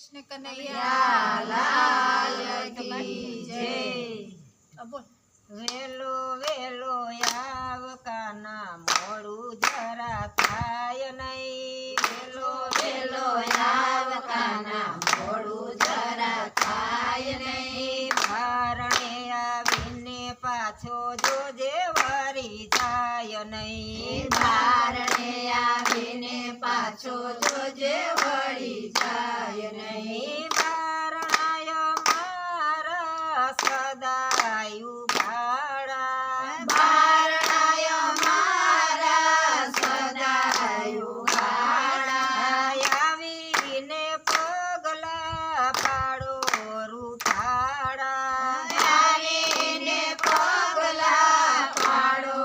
કૃષ્ણ કનૈયા લાલ કી જય. બોલ. વેલો વેલો આવકાના મોડું જરા થાય નહીં. વેલો વેલો આવકાના મોડું જરા થાય નહીં ભારણે આવીને પાછો જોજે વરી જાય નહીં ભારણે આવીને પાછો જોજે વળી જાય નહીં બારણાય મારા સદાય ઉઘાડા બારણાય મારા સદાય ઉઘાડા આવીને પગલા પાડો રૂપાડા આવીને પગલા પાડો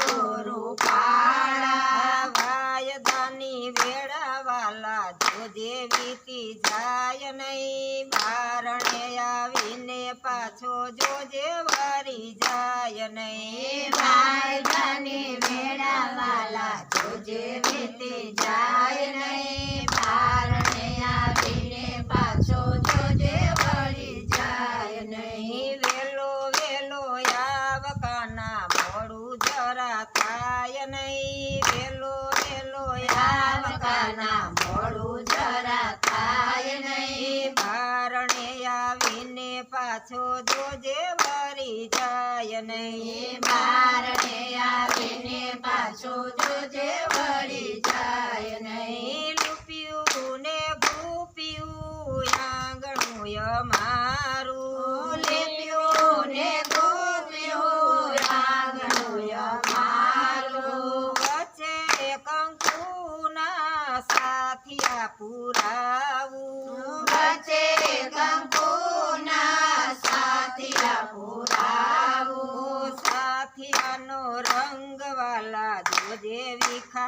રૂપાડા વાયદાની વેળા વાલા જોજે વીતી નહીં બારણે આવીને પાછો જોજે વરી જાય નહીં. વાલા જોજે વીતી જાય નહીં. બારણે આવીને પાછો જોજે વળી જાય નહીં. વેલો વેલો આવકાના મોડું જરા થાય નહીં. વેલો વેલો આવકાના જાય નહીં મારને આવીને પાછું જોજે વળી જાય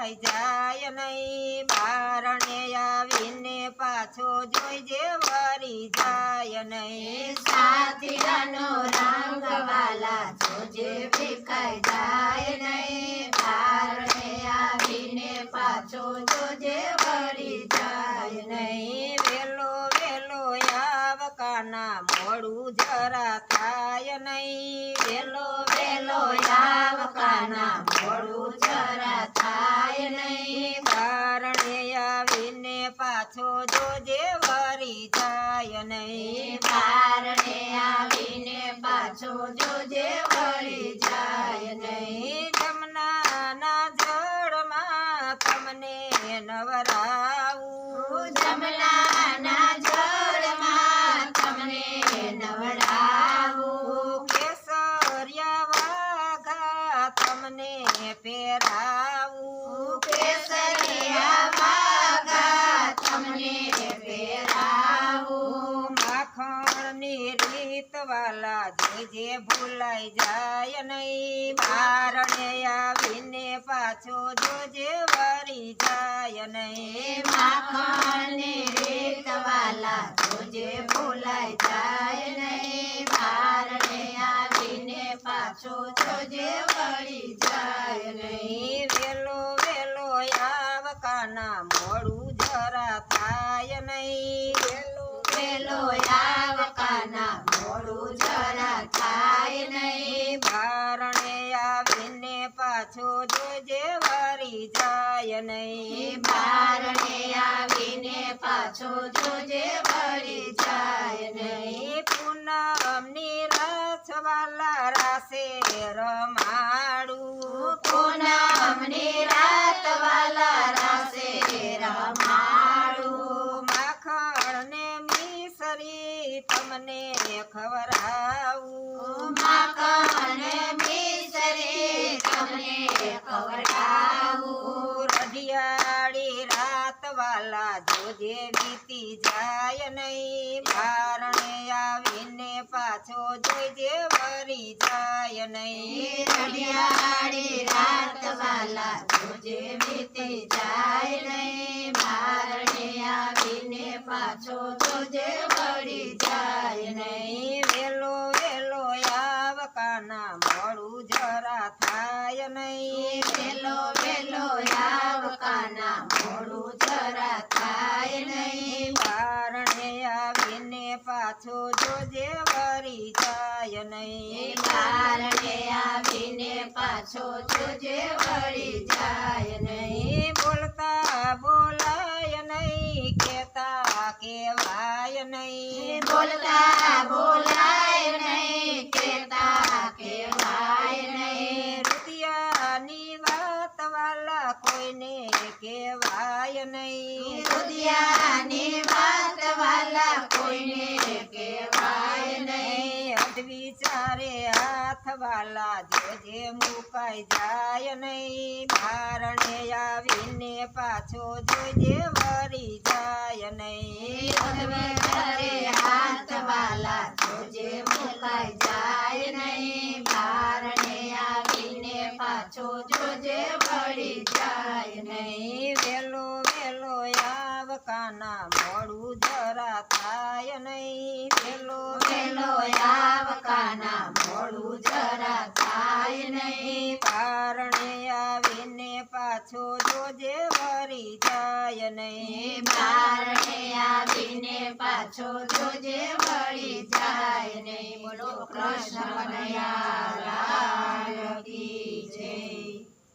વિખાઈ જાય નહીં. બારણે આવીને પાછો જોઈજે વરી જાય નહીં. સાથિયાનો રંગ વાલા જોજે વિખાઈ જાય નહીં. બારણે આવીને પાછો જોજે વળી જાય નહીં. વેલો વેલો આવકાના મોડું જરા થાય નહીં. વેલો વેલો આવકાના મોડું જરા નહીં કારણે આવીને પાછો જોજે વરી જાય નહીં. કારણે આવીને પાછો જોજે વળી જાય નહીં જમનાના જળમાં તમને નવરાવું જમનાના જળમાં તમને નવરાવું કેસરિયા વાઘા તમને પહેરાવું કેસરિયા વાઘા તમને પહેરાવું માખણની રીત વાલા જોજે ભૂલાઈ જાય નહીં મારણે આવીને પાછો જોજે વરી જાય નહીં. માખણની રેત વાલા જોજે ભૂલાઈ જાય નહીં મારણે આવીને પાછો જોજે વળી જાય નહીં. વેલો આવકાના મોડું જરા થાય નહીં વેલો વેલો આવકાના મોડું જરા થાય નહીં બારણે આવીને પાછો જોજે વરી જાય નહીં બારણે આવીને પાછો જોજે વળી જાય નહીં પૂનમની રસવાલા રાસે રમાડું પૂનમની રાત વાલા રાસે રમાડું. માખણ ને મિસરી તમને ખવડાવું. માખણ ને મિસરી તમને ખવડાવું. રઢિયાળી રાત વાલા જોજે વીતી જાય. જોઈજે વરી જાય નહીં. રઢિયાળી રાત વાલા જોજે વીતી જાય નહીં. બારણે આવીને પાછો જોજે વળી જાય નહીં. વેલો વેલો આવકાના મોડું જરા થાય નહીં. વેલો વેલો આવકાના મોડું જરા થાય નહીં. બારણે આવી પાછો જોજે વરી જાય નહીં. કારણે આવીને પાછો જોજે વળી જાય નહીં. નહીં બોલતા બોલાય નહીં કેતા કેવાય નહીં. બોલતા બોલાય નહીં કેતા કહેવાય નહીં રૂપિયાની વાત વાલા કોઈને કેવાય નહીં દુધિયાની વાત વાલા કોઈને કહેવાય નહીં અધવિચારે હાથ વાલા જે મુકાઈ જાય નહીં બારણે આવીને પાછો જોજે વરી જાય નહીં. હાથ વાલા જોજે મુકાઈ જાય નહીં બારણે આવીને પાછો જોજે વળી જાય નહીં. નહીં વેલો વેલો આવ કાના મોડું જરા થાય નહીં વેલો વેલો આવ કાના મોડું જરા થાય નહીં પારણે આવીને પાછો જોજે વરી જાય નહીં બારણે આવીને પાછો જોજે વળી જાય નહીં બોલો કૃષ્ણ